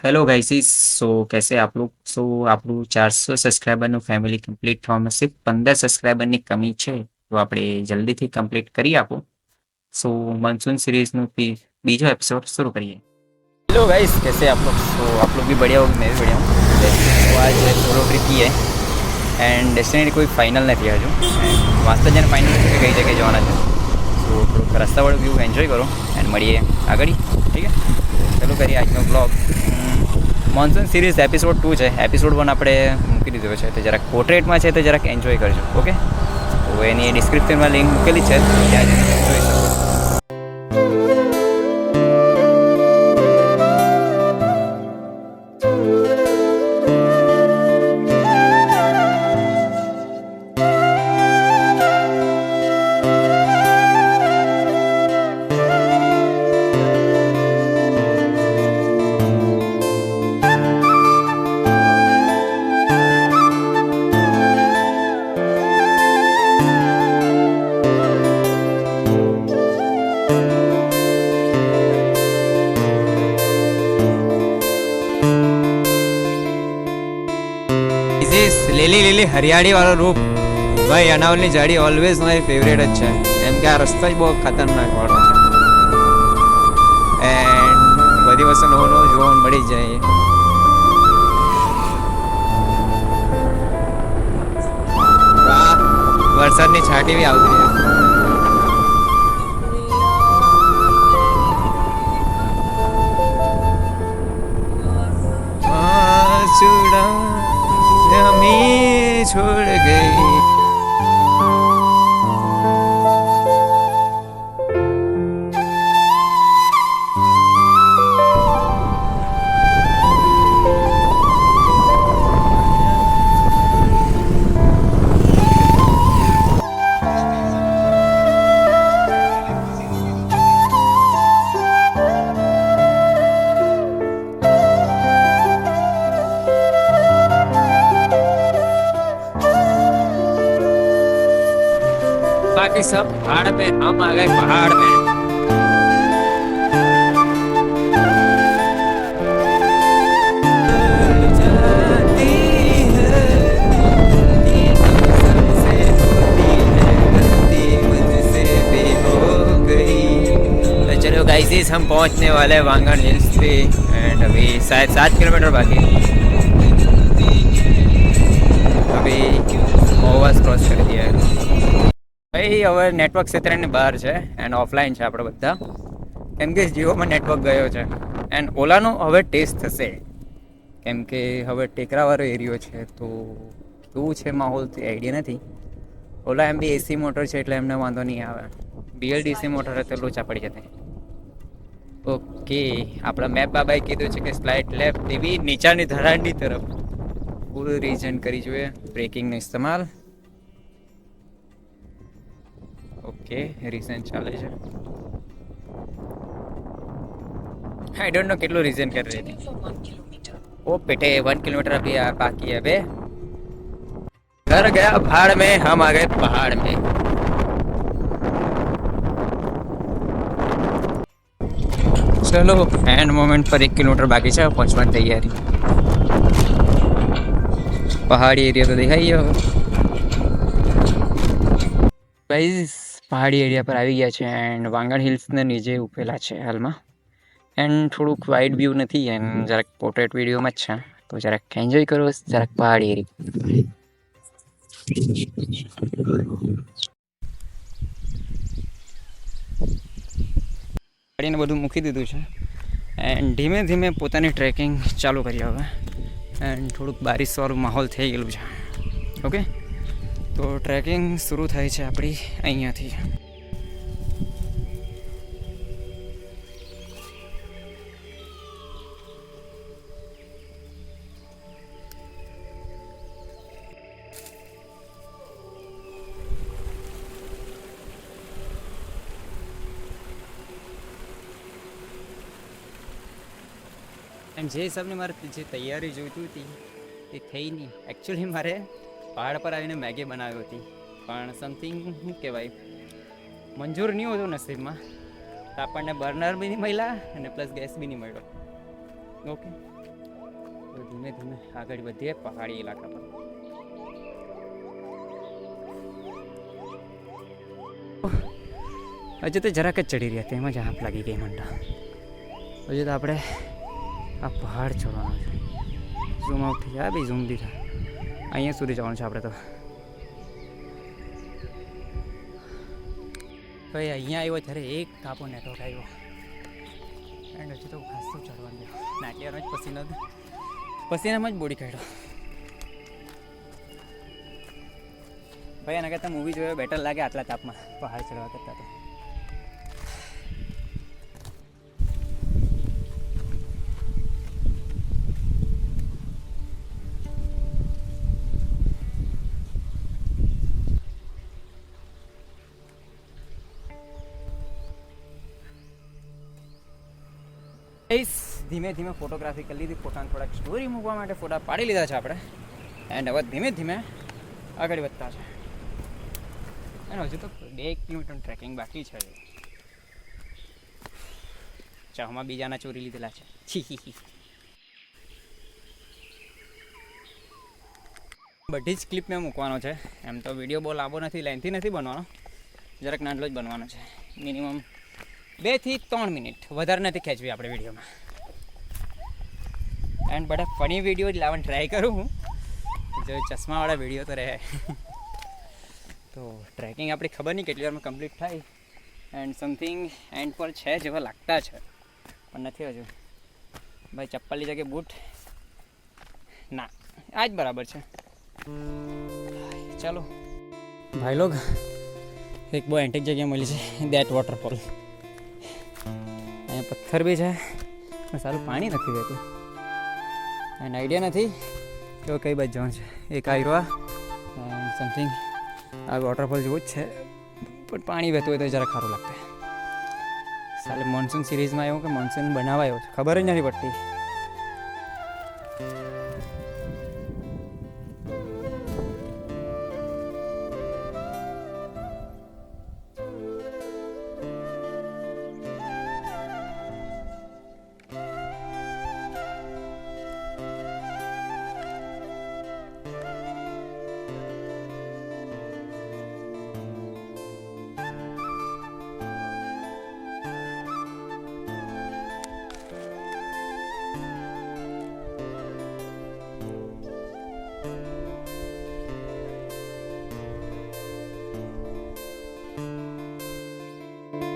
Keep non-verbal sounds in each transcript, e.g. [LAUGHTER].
Hello गाइसिस सो कैसे आप लोग સો આપણું ચારસો સબસ્ક્રાઈબરનું ફેમિલી કમ્પ્લીટ થવામાં સિર્ફ પંદર સબસ્ક્રાઈબરની કમી છે તો આપણે જલ્દીથી કમ્પ્લીટ કરી આપો સો monsoon સિરીઝનું બી- બીજો એપિસોડ શરૂ કરીએ हेलो गाइस कैसे आप लोग तो आप लोग भी बढ़िया होगे मैं भी बढ़िया हूँ तो आज सोलो ट्रिप की है એન્ડ ડેસ્ટિનેશન કોઈ ફાઇનલ નથી હજુ એન્ડ વાસ્તવ જેને ફાઇનલ નથી કે કઈ જગ્યાએ જવાના છે તો થોડુંક રસ્તાવાળો વ્યૂ એન્જોય કરો એન્ડ મળીએ આગળ ઠીક છે ચલો કરીએ આજનો blog monsoon series episode two છે. એપિસોડ વન આપણે મૂકી દીધો છે. તો જરાક પોર્ટ્રેટમાં છે તો જરાક એન્જોય કરજો. ઓકે તો એની ડિસ્ક્રિપ્શનમાં લિંક મૂકેલી છે. ત્યાં જઈને જોઈ શકો લીલી હરિયાળી વાળો રૂપ. ભાઈ, અનાવલની જાડી ઓલવેઝ મારી ફેવરેટ જ છે. એમ કે આ રસ્તો જ બહુ ખતરનાક વાળો છે. એન્ડ બધી વસ્તુ નવું નવું જોવા મળી જાય. વરસાદની છાંટી બી આવતી છે. चूड़ा chole gaye भाई सब पहाड़ पे, हम आ गए पहाड़ में तो चलो गाइजीज हम पहुँचने वाले हैं वांगन हिल्स पे एंड अभी शायद सात किलोमीटर बाकी अभी मोवास क्रॉस कर दिया है। ભાઈ હવે નેટવર્ક ક્ષેત્રની બહાર છે એન્ડ ઓફલાઈન છે આપણે બધા. કેમ કે જીઓમાં નેટવર્ક ગયો છે. એન્ડ ઓલાનો હવે ટેસ્ટ થશે. કેમ કે હવે ટેકરાવાળો એરિયો છે તો કેવું છે માહોલ તે આઈડિયા નથી. ઓલા એમ બી એસી મોટર છે એટલે એમને વાંધો નહીં આવે. બીએલડીસી મોટર હતો લોચા પડી જતા ઓકે, આપણા મેપ બાબાએ કીધું છે કે સ્લાઇડ લેફ્ટ એવી નીચાની ધરાણની તરફ. પૂરું રીઝન કરી જોઈએ. બ્રેકિંગનો ઇસ્તેમાલ. ઓકે રીઝન ચાલે છે आई डोंट नो કેટલું રીઝન कर रहे थे ओ बेटे वन किलोमीटर अभी आ- बाकी है बे घर गया पहाड़ में हम आ गए पहाड़ में चलो एंड मोमेंट पर एक किलोमीटर बाकी છે પહોંચવાની તૈયારી પહાડી એરિયા તો દેખાઈ ગયો હવે ગાઈઝ પહાડી એરિયા પર આવી ગયા છે એન્ડ વાંગણ હિલ્સને નીચે ઉભેલા છે હાલમાં. એન્ડ થોડુંક વાઇડ વ્યૂ નથી એન્ડ જરાક પોર્ટ્રેટ વિડીયોમાં જ છે. તો જરાક એન્જોય કરો જરાક પહાડી એરિયા. બધું મૂકી દીધું છે. એન્ડ ધીમે ધીમે પોતાની ટ્રેકિંગ ચાલુ કરી હવે. એન્ડ થોડુંક બારિશવાળું માહોલ થઈ ગયેલું છે. ઓકે તો ટ્રેકિંગ શરૂ થાય છે આપણી અહીંયાથી. એન્ડ જે હિસાબની મારે જે તૈયારી જોઈતી હતી, એ થઈ નહીં. એકચ્યુઅલી મારે પહાડ પર આવીને મેગી બનાવી હતી. પણ સમથિંગ શું કહેવાય? મંજૂર નહીં હોતું નસીબમાં. તો આપણને બર્નર બી નહીં મળ્યા અને પ્લસ ગેસ બી નહીં મળ્યો. ઓકે તો ધીમે ધીમે આગળ વધીએ પહાડી ઇલાકા પર. હજુ તો જરાક જ ચડી રહ્યા તેમાં જ આંખ લાગી ગઈ મંડા. હજુ તો આપણે આ પહાડ ચડવાનો છે. ઝૂમ આઉટ થઈ જાય બી ઝૂમ થાય. અહીંયા સુધી જવાનું છે આપણે તો. ભાઈ, અહીંયા આવ્યો ત્યારે એક કાપો નેટવર્ક આવ્યો. એન્ડ હજી તો ખાસું ચડવાનું નાટિયાનો જ પસીનો પસીનામાં જ બોડી કાઢ્યો ભાઈ, એના કરતાં મૂવી જોયો બેટર લાગે આટલા તાપમાં પહાડ ચડવા કરતાં તો. એસ ધીમે ધીમે ફોટોગ્રાફી કરી લીધી ફોટાને થોડાક સ્ટોરી મૂકવા માટે ફોટા પાડી લીધા છે આપણે. એન્ડ હવે ધીમે ધીમે આગળ વધતા છે. અને હજુ તો બે કિલોમીટર ટ્રેકિંગ બાકી છે. ચાહમાં બીજાના ચોરી લીધેલા છે. છી [LAUGHS] બધી જ ક્લિપ મેં મૂકવાનો છે. એમ તો વીડિયો બહુ લાંબો નથી લેન્થી નથી બનવાનો. જરાક નાટલો જ બનવાનો છે. મિનિમમ બેથી ત્રણ મિનિટ. વધારે નથી ખેંચવી આપણે વિડીયોમાં. એન્ડ બધા ફની વીડિયો જ લાવવાની ટ્રાય કરું હું. જો ચશ્માવાળા વીડિયો તો રહે. તો ટ્રેકિંગ આપણી ખબર નહીં કેટલી વારમાં કમ્પ્લીટ થાય. એન્ડ સમથિંગ એન્ડ પર છે જેવા લાગતા છે. પણ નથી હજુ. ભાઈ ચપ્પલની જગ્યાએ બૂટ ના. આ જ બરાબર છે. ચાલો. ભાઈ લોગ, એક બહુ એન્ટિક જગ્યા મળી છે. દેટ વોટરફોલ પથ્થર બી છે. સારું પાણી નથી વહેતું. એન્ડ આઈડિયા નથી કે કઈ બાજુ જવાનું છે. એક આયરવા સમથિંગ આ વોટરફોલ જેવું જ છે. પણ પાણી વહેતું હોય તો જરા ખારું લાગશે સાલે મોન્સૂન સિરીઝમાં એવું કે મોન્સૂન બનાવાયો છે. ખબર જ નથી પડતી.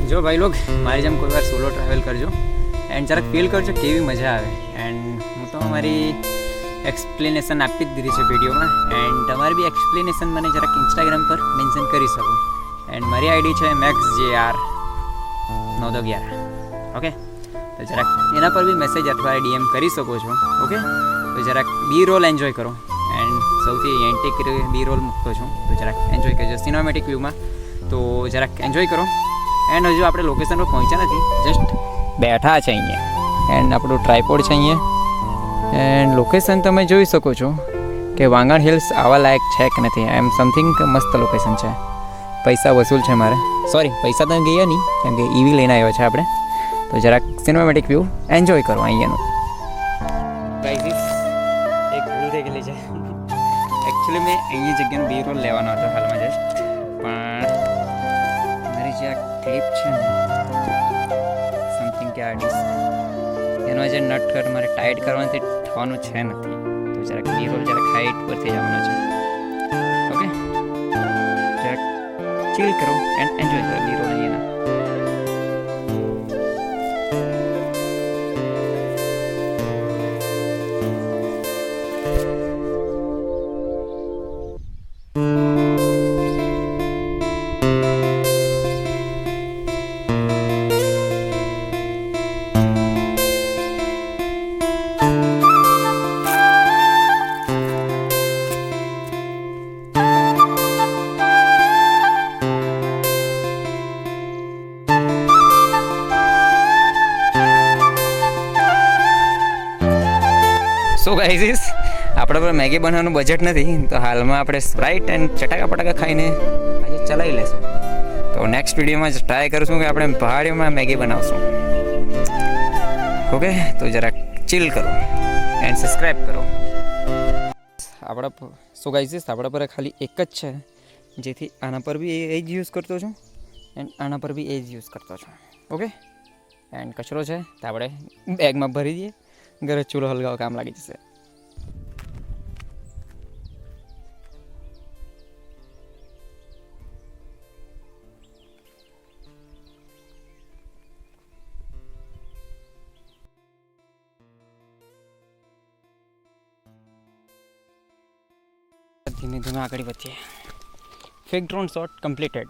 જો ભાઈ લોક મારી જેમ કોઈ વાર સોલો ટ્રાવેલ કરજો. એન્ડ જરાક ફીલ કરજો કેવી મજા આવે. એન્ડ હું તો મારી એક્સપ્લેનેશન આપી જ દીધી છે વિડીયોમાં. એન્ડ તમારી બી એક્સપ્લેનેશન મને જરાક ઇન્સ્ટાગ્રામ પર મેન્શન કરી શકો. એન્ડ મારી આઈડી છે મેક્સ જે આર નવ દો અગિયાર ઓકે તો જરાક એના પર બી મેસેજ અથવા ડીએમ કરી શકો છો. ઓકે તો જરાક બી રોલ એન્જોય કરો. એન્ડ સૌથી એન્ટિક બી રોલ મૂકતો છું. તો જરાક એન્જોય કરજો. સિનેમેટિક વ્યૂમાં તો જરાક એન્જોય કરો. એન્ડ હજુ આપણે લોકેશન પર પહોંચ્યા નથી. જસ્ટ બેઠા છે અહીંયા. એન્ડ આપણું ટ્રાયપોડ છે અહીંયા. એન્ડ લોકેશન તમે જોઈ શકો છો કે વાંગણ હિલ્સ આવા લાયક છે કે નથી. એમ સમથિંગ મસ્ત લોકેશન છે. પૈસા વસૂલ છે મારે. સોરી પૈસા તો ગયા નહીં, કેમ કે ઈવી લઈને આવ્યો છે આપણે. તો જરાક સિનેમેટિક વ્યૂ એન્જોય કરો અહીંયાનું. એક ભૂલ થઈ ગયેલી છે. એકચ્યુઅલી મેં અહીંયા જગ્યાનું બી રોલ લેવાનો હતો હાલમાં જસ્ટ ક્લિપ છે. ને સમથિંગ કે આર્ટિસ્ટ એનો જે નટ કર મારે ટાઈટ કરવાથી થવાનું છે નથી. તો જરાક બી રોલ જરાક હાઈટ પરથી જવાનો છે. ઓકે જરાક ચીલ કરો એન્ડ એન્જોય કરો બી રોલ અહીંયાના સો ગાઈઝીસ આપણા પર મેગી બનાવવાનું બજેટ નથી, તો હાલમાં આપણે સ્પ્રાઇટ એન્ડ ચટાકા પટાકા ખાઈને આજે ચલાવી લેશું. તો નેક્સ્ટ વિડીયોમાં ટ્રાય કરીશું કે આપણે પહાડીઓમાં મેગી બનાવશું. ઓકે તો જરાક ચીલ કરો એન્ડ સબસ્ક્રાઈબ કરો. આપણા સો ગાઈઝીસ આપણા પર ખાલી એક જ છે, જેથી આના પર બી એ જ યુઝ કરતો છું એન્ડ આના પર બી એ જ યુઝ કરતો છું. ઓકે એન્ડ કચરો છે, તો આપણે બેગમાં ભરી દઈએ. ઘરે ચૂલો હલગાવ, કામ લાગી જશે. ધીમે ધીમે આગળ વધીએ. ફેક ડ્રોન શોટ કમ્પ્લીટેડ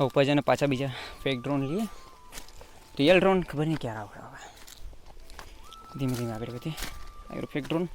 ઉપર જઈને પાછા બીજા ફેક ડ્રોન લઈએ. રિયલ ડ્રોન ખબર નહીં ક્યારે આવે હવે. ધીમે ધીમે આગળ આવ્યું ફેક ડ્રોન